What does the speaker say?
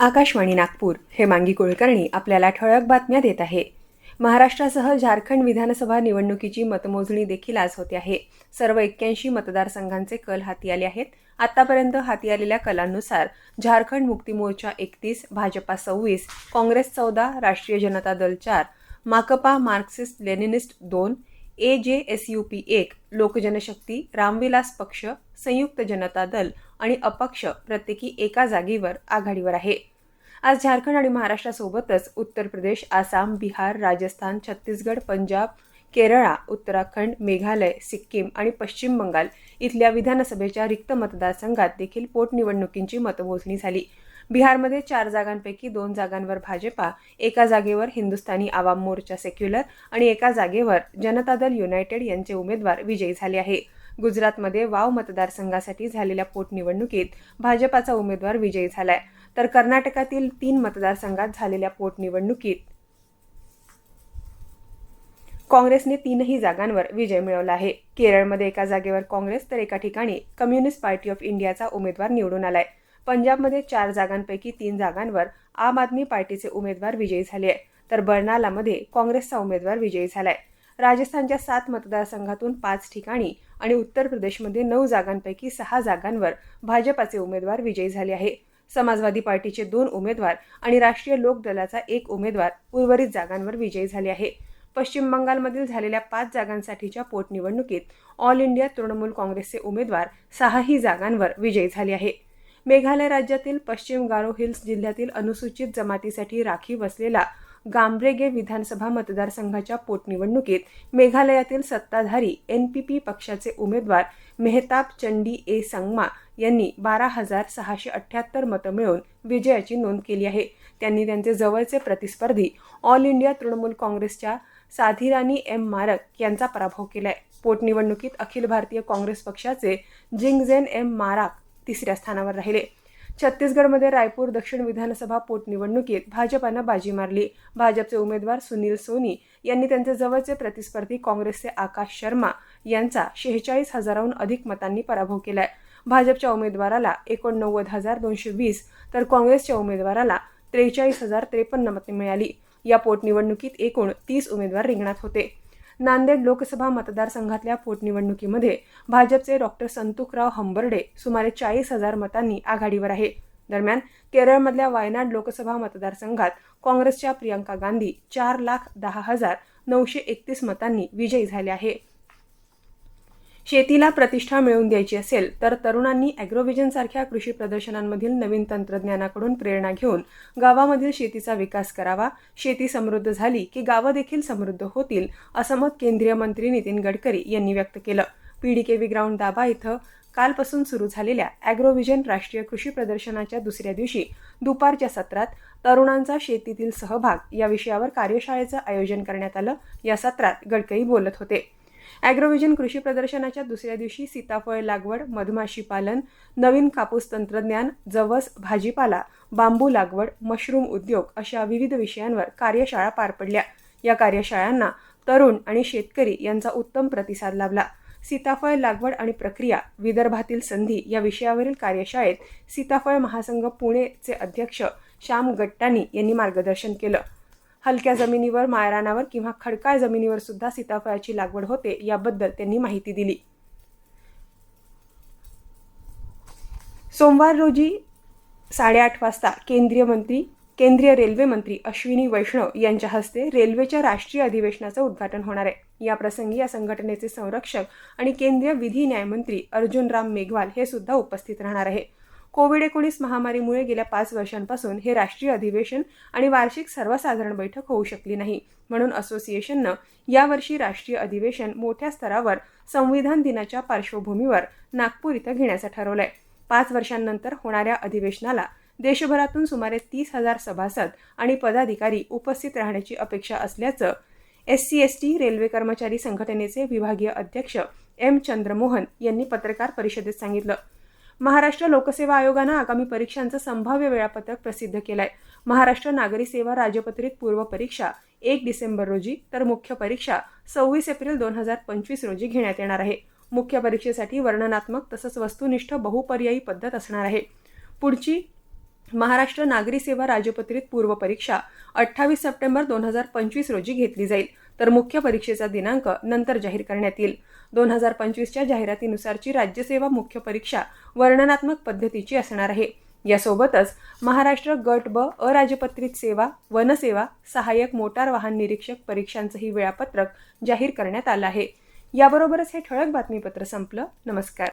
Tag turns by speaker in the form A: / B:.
A: आकाशवाणी नागपूर हे मांगी कुलकर्णी आपल्याला ठळक बातम्या देत आहे. महाराष्ट्रासह झारखंड विधानसभा निवडणुकीची मतमोजणी देखील आज होते आहे. सर्व एक्क्याऐंशी मतदारसंघांचे कल हाती आले आहेत. आतापर्यंत हाती आलेल्या कलांनुसार झारखंड मुक्ती मोर्चा एकतीस भाजपा सव्वीस काँग्रेस चौदा राष्ट्रीय जनता दल चार माकपा मार्क्सिस्ट लेनिनिस्ट दोन ए जे एस यू पी एक लोकजनशक्ती रामविलास पक्ष संयुक्त जनता दल आणि अपक्ष प्रत्येकी एका जागेवर आघाडीवर आहे. आज झारखंड आणि महाराष्ट्रासोबतच उत्तर प्रदेश आसाम बिहार राजस्थान छत्तीसगड पंजाब केरळा उत्तराखंड मेघालय सिक्कीम आणि पश्चिम बंगाल इथल्या विधानसभेच्या रिक्त मतदारसंघात देखील पोटनिवडणुकींची मतमोजणी झाली. बिहारमध्ये चार जागांपैकी दोन जागांवर भाजपा एका जागेवर हिंदुस्थानी आवाम मोर्चा सेक्युलर आणि एका जागेवर जनता दल युनायटेड यांचे उमेदवार विजयी झाले आहे. गुजरातमध्ये वाव मतदारसंघासाठी झालेल्या पोटनिवडणुकीत भाजपाचा उमेदवार विजयी झालाय. तर कर्नाटकातील तीन मतदारसंघात झालेल्या पोटनिवडणुकीत काँग्रेसने तीनही जागांवर विजय मिळवला आहे. केरळमध्ये एका जागेवर काँग्रेस तर एका ठिकाणी कम्युनिस्ट पार्टी ऑफ इंडियाचा उमेदवार निवडून आलाय. पंजाबमध्ये चार जागांपैकी तीन जागांवर आम आदमी पार्टीचे उमेदवार विजयी झाले आहे तर बर्नालामध्ये काँग्रेसचा उमेदवार विजयी झालाय. राजस्थानच्या सात मतदारसंघातून पाच ठिकाणी आणि उत्तर प्रदेशमध्ये नऊ जागांपैकी सहा जागांवर भाजपाचे उमेदवार विजयी झाले आहे. समाजवादी पार्टीचे दोन उमेदवार आणि राष्ट्रीय लोक दलाचा एक उमेदवार उर्वरित जागांवर विजयी झाले आहे. पश्चिम बंगालमधील झालेल्या पाच जागांसाठीच्या पोटनिवडणुकीत ऑल इंडिया तृणमूल काँग्रेसचे उमेदवार सहाही जागांवर विजयी झाले आहे. मेघालय राज्यातील पश्चिम गारो हिल्स जिल्ह्यातील अनुसूचित जमातीसाठी राखीव असलेला गांब्रेगे विधानसभा मतदारसंघाच्या पोटनिवडणुकीत मेघालयातील सत्ताधारी एन पी पी पक्षाचे उमेदवार मेहताब चंडी ए संगमा यांनी बारा हजार सहाशे अठ्ठ्याहत्तर मतं मिळवून विजयाची नोंद केली आहे. त्यांनी त्यांचे जवळचे प्रतिस्पर्धी ऑल इंडिया तृणमूल काँग्रेसच्या साधिरानी एम मारक यांचा पराभव केलाय. पोटनिवडणुकीत अखिल भारतीय काँग्रेस पक्षाचे जिंगझेन एम माराक तिसऱ्या स्थानावर राहिले. छत्तीसगडमध्ये रायपूर दक्षिण विधानसभा पोटनिवडणुकीत भाजपानं बाजी मारली. भाजपचे उमेदवार सुनील सोनी यांनी त्यांचे जवळचे प्रतिस्पर्धी काँग्रेसचे आकाश शर्मा यांचा शेहेचाळीस हजाराहून अधिक मतांनी पराभव केलाय. भाजपच्या उमेदवाराला एकोणनव्वद हजार दोनशे वीस तर काँग्रेसच्या उमेदवाराला त्रेचाळीस हजार त्रेपन्न मते मिळाली. या पोटनिवडणुकीत एकूण तीस उमेदवार रिंगणात होते. नांदेड लोकसभा मतदारसंघातल्या पोटनिवडणुकीमध्ये भाजपचे डॉक्टर संतुकराव हंबर्डे सुमारे चाळीस हजार मतांनी आघाडीवर आहे. दरम्यान केरळमधल्या वायनाड लोकसभा मतदारसंघात काँग्रेसच्या प्रियंका गांधी चार लाख दहा हजार नऊशे एकतीस मतांनी विजयी झाले आहे. शेतीला प्रतिष्ठा मिळवून द्यायची असेल तर तरुणांनी अॅग्रोव्हिजन सारख्या कृषी प्रदर्शनांमधील नवीन तंत्रज्ञानाकडून प्रेरणा घेऊन गावामधील शेतीचा विकास करावा शेती समृद्ध झाली की गावं देखील समृद्ध होतील असं मत केंद्रीय मंत्री नितीन गडकरी यांनी व्यक्त केलं. पीडीकेव्ही ग्राउंड दाबा इथं कालपासून सुरू झालेल्या अॅग्रोव्हिजन राष्ट्रीय कृषी प्रदर्शनाच्या दुसऱ्या दिवशी दुपारच्या सत्रात तरुणांचा शेतीतील सहभाग या विषयावर कार्यशाळेचं आयोजन करण्यात आलं. या सत्रात गडकरी बोलत होते. ॲग्रोव्हिजन कृषी प्रदर्शनाच्या दुसऱ्या दिवशी सीताफळ लागवड मधमाशी पालन नवीन कापूस तंत्रज्ञान जवस भाजीपाला बांबू लागवड मशरूम उद्योग अशा विविध विषयांवर कार्यशाळा पार पडल्या. या कार्यशाळांना तरुण आणि शेतकरी यांचा उत्तम प्रतिसाद लाभला. सीताफळ लागवड आणि प्रक्रिया विदर्भातील संधी या विषयावरील कार्यशाळेत सीताफळ महासंघ पुणेचे अध्यक्ष श्याम गट्टानी यांनी मार्गदर्शन केलं. हलक्या जमिनीवर मायरानावर किंवा खडकाळ जमिनीवर सुद्धा सीताफळाची लागवड होते याबद्दल त्यांनी माहिती दिली. सोमवार रोजी साडेआठ वाजता केंद्रीय मंत्री केंद्रीय रेल्वे मंत्री अश्विनी वैष्णव यांच्या हस्ते रेल्वेच्या राष्ट्रीय अधिवेशनाचं उद्घाटन होणार आहे. या प्रसंगी या संघटनेचे संरक्षक आणि केंद्रीय विधी न्यायमंत्री अर्जुन राम मेघवाल हे सुद्धा उपस्थित राहणार आहे. कोविड एकोणीस महामारीमुळे गेल्या पाच वर्षांपासून हे राष्ट्रीय अधिवेशन आणि वार्षिक सर्वसाधारण बैठक होऊ शकली नाही. म्हणून असोसिएशननं यावर्षी राष्ट्रीय अधिवेशन मोठ्या स्तरावर संविधान दिनाच्या पार्श्वभूमीवर नागपूर इथं घेण्याचं ठरवलंय. पाच वर्षांनंतर होणाऱ्या अधिवेशनाला देशभरातून सुमारे तीस हजार सभासद आणि पदाधिकारी उपस्थित राहण्याची अपेक्षा असल्याचं S C S T railway कर्मचारी संघटनेचे विभागीय अध्यक्ष एम चंद्रमोहन यांनी पत्रकार परिषदेत सांगितलं. महाराष्ट्र लोकसेवा आयोगानं आगामी परीक्षांचं संभाव्य वेळापत्रक प्रसिद्ध केलंय. महाराष्ट्र नागरी सेवा राजपत्रित पूर्व परीक्षा एक डिसेंबर रोजी तर मुख्य परीक्षा सव्वीस एप्रिल दोन हजार पंचवीस रोजी घेण्यात येणार आहे. मुख्य परीक्षेसाठी वर्णनात्मक तसंच वस्तुनिष्ठ बहुपर्यायी पद्धत असणार आहे. पुढची महाराष्ट्र नागरी सेवा राजपत्रित पूर्व परीक्षा अठ्ठावीस सप्टेंबर दोन हजार पंचवीस रोजी घेतली जाईल. तर मुख्य परीक्षेचा दिनांक नंतर जाहीर करण्यात येईल. दोन हजार पंचवीसच्या जाहिरातीनुसारची राज्यसेवा मुख्य परीक्षा वर्णनात्मक पद्धतीची असणार आहे. यासोबतच महाराष्ट्र गट ब अराजपत्रित सेवा वनसेवा सहाय्यक मोटार वाहन निरीक्षक परीक्षांचंही वेळापत्रक जाहीर करण्यात आलं आहे. याबरोबरच हे ठळक बातमीपत्र संपलं. नमस्कार.